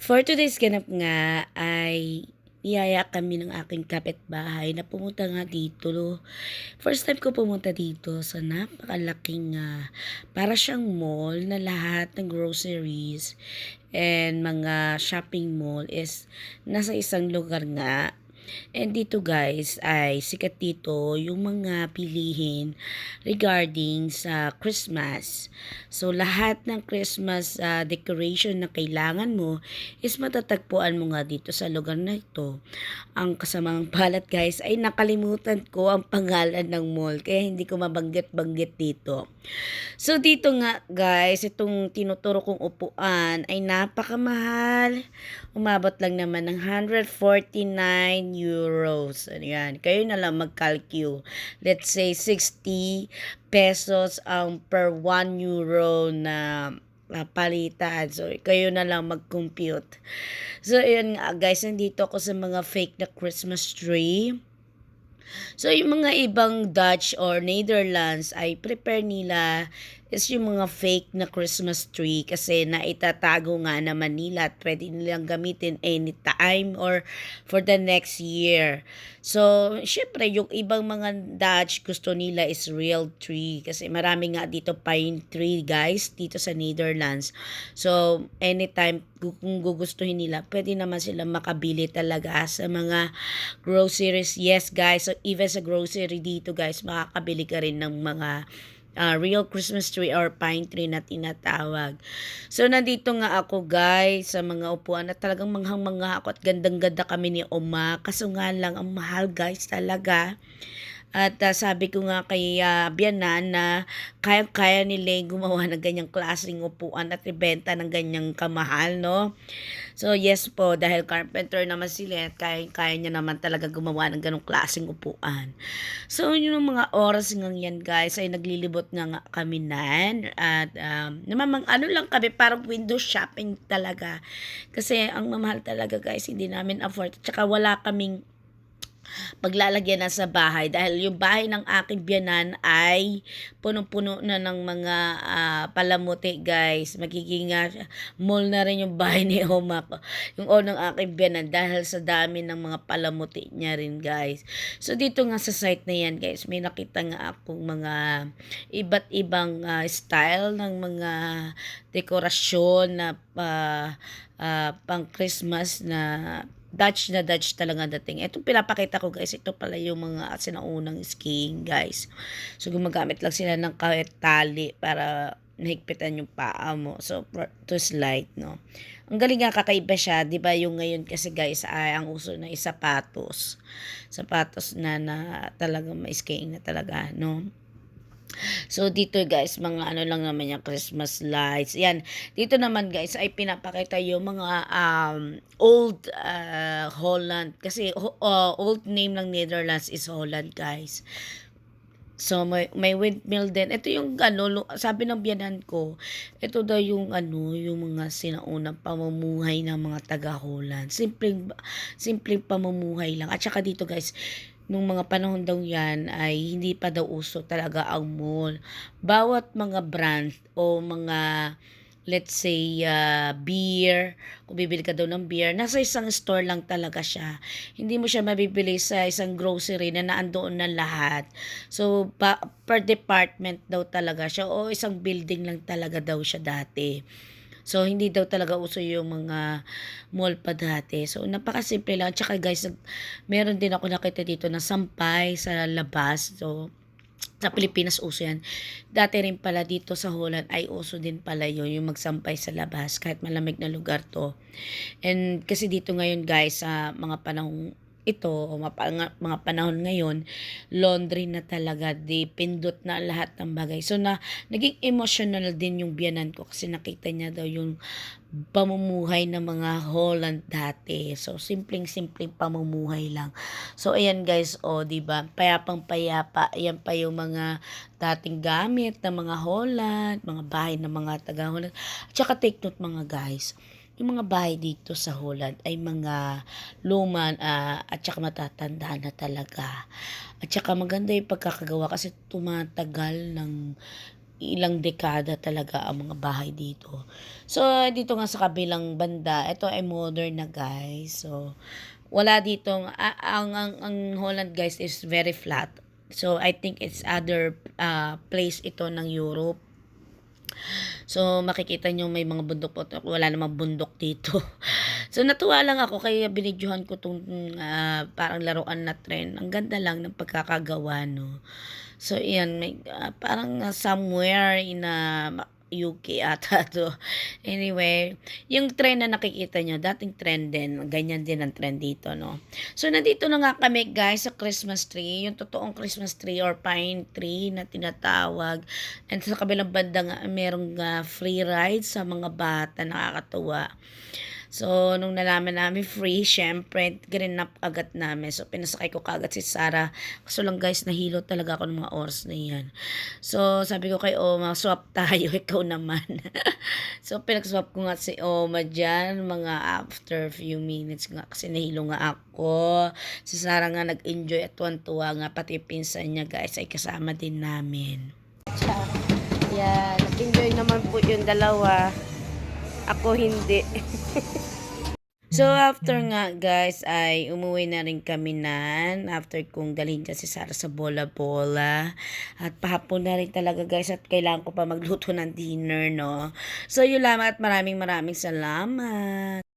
For today's ganap nga ay niyaya kami ng aking kapitbahay na pumunta nga dito. First time ko pumunta dito sa napakalaking ah, para siyang mall na lahat ng groceries and mga shopping mall is nasa isang lugar nga. And dito guys ay sikat dito yung mga pilihin regarding sa Christmas. So lahat ng Christmas ah, decoration na kailangan mo is matatagpuan mo nga dito sa lugar na ito. Ang kasamang palat guys ay nakalimutan ko ang pangalan ng mall kaya hindi ko mabanggit-banggit dito. So dito nga guys, itong tinuturo kong upuan ay napakamahal. Umabot lang naman ng 149 euros. Ayan, kayo na lang mag-calculate. Let's say 60 pesos ang per 1 euro na uh, palitan. So, kayo na lang mag-compute. So, yun nga guys, nandito ako sa mga fake na Christmas tree. So, yung mga ibang Dutch or Netherlands ay prepare nila is yung mga fake na Christmas tree kasi naitatago nga naman nila at pwede nilang gamitin anytime or for the next year. So, syempre, yung ibang mga Dutch gusto nila is real tree kasi marami nga dito pine tree guys dito sa Netherlands. So, anytime kung gugustuhin nila, pwede naman sila makabili talaga sa mga groceries. Yes guys, so even sa grocery dito guys, makakabili ka rin ng mga uh, real Christmas tree or pine tree na tinatawag. So, nandito nga ako guys sa mga upuan na talagang manghang-mangha ako at gandang-ganda kami ni Oma. Kaso nga lang, ang mahal guys talaga. At uh, sabi ko nga kay uh, Bianan na kaya-kaya nila gumawa ng ganyang klaseng upuan at ibenta ng ganyang kamahal, no? So, yes po, dahil carpenter naman sila at kaya-kaya niya naman talaga gumawa ng ganong klaseng upuan. So, yun yung mga oras nga yan, guys, ay naglilibot nga, nga kami nan. At, um, namamang ano lang kami, parang window shopping talaga. Kasi, ang mamahal talaga, guys, hindi namin afford. Tsaka wala kaming paglalagyan na sa bahay. Dahil yung bahay ng aking biyanan ay punong-puno na ng mga uh, palamuti guys. Magiging uh, mall na rin yung bahay ni Oma yung unang aking biyanan dahil sa dami ng mga palamuti niya rin guys. So dito nga sa site na yan guys may nakita nga akong mga iba't ibang uh, style ng mga dekorasyon na uh, uh, pang Christmas na Dutch na Dutch talaga dating. Ito pinapakita ko guys, ito pala yung mga sinaunang skiing guys. So gumagamit lang sila ng kahit tali para nahigpitan yung paa mo. So to slide, no. Ang galing nga kakaiba siya, 'di ba? Yung ngayon kasi guys ay ang uso na isapatos. Sapatos na na talaga may skiing na talaga, no. So, dito guys, mga ano lang naman yung Christmas lights. Yan. Dito naman guys, ay pinapakita yung mga um, old uh, Holland. Kasi uh, old name ng Netherlands is Holland guys. So, may, may windmill din. Ito yung, ano, sabi ng biyanan ko, ito daw yung, ano, yung mga sinaunang pamumuhay ng mga taga-Holland. Simpleng, simpleng pamumuhay lang. At saka dito, guys, nung mga panahon daw yan ay hindi pa daw uso talaga ang mall. Bawat mga brand o mga let's say uh, beer, kung bibili ka daw ng beer, nasa isang store lang talaga siya. Hindi mo siya mabibili sa isang grocery na naandoon na lahat. So, pa, per department daw talaga siya o isang building lang talaga daw siya dati. So, hindi daw talaga uso yung mga mall pa dati. So, napakasimple lang. Tsaka guys, meron din ako nakita dito na sampay sa labas. So, sa Pilipinas uso yan. Dati rin pala dito sa Holland ay uso din pala yun, yung magsampay sa labas kahit malamig na lugar to. And kasi dito ngayon guys, sa mga panahong ito o mga panahon ngayon, laundry na talaga, di pindot na lahat ng bagay. So na naging emotional din yung biyanan ko kasi nakita niya daw yung pamumuhay ng mga Holland dati. So simpleng-simpleng pamumuhay lang. So ayan guys, o oh, di ba? Payapang-payapa, ayan pa yung mga dating gamit ng mga Holland, mga bahay ng mga taga Holland. At saka take note mga guys yung mga bahay dito sa Holland ay mga luman uh, at saka matatanda na talaga. At saka maganda yung pagkakagawa kasi tumatagal ng ilang dekada talaga ang mga bahay dito. So, dito nga sa kabilang banda, ito ay modern na guys. So, wala ditong, ang, ang, ang Holland guys is very flat. So, I think it's other uh, place ito ng Europe. So, makikita nyo may mga bundok po. Wala namang bundok dito. so, natuwa lang ako. Kaya binidyohan ko itong ah, parang laruan na trend. Ang ganda lang ng pagkakagawa, no. So, iyan. May, ah, parang ah, somewhere in a UK ata to. Anyway, yung trend na nakikita nyo, dating trend din. Ganyan din ang trend dito, no. So, nandito na nga kami, guys, sa Christmas tree. Yung totoong Christmas tree or pine tree na tinatawag. And sa kabilang banda nga, merong uh, free ride sa mga bata. Nakakatuwa. So, nung nalaman namin free, syempre, grinap agad namin. So, pinasakay ko kagad si Sarah. Kaso lang guys, nahilo talaga ako ng mga oras na yan. So, sabi ko kay Oma, swap tayo, ikaw naman. so, pinagswap ko nga si Oma dyan, mga after few minutes nga, kasi nahilo nga ako. Si Sarah nga nag-enjoy at tuwan-tuwa nga, pati pinsan niya guys, ay kasama din namin. Yeah, nag-enjoy naman po yung dalawa. Ako hindi. so, after nga, guys, ay umuwi na rin kami nan. After kong dalhin siya si Sarah sa bola-bola. At pahapon na rin talaga, guys. At kailangan ko pa magluto ng dinner, no? So, yun lamang at maraming maraming salamat.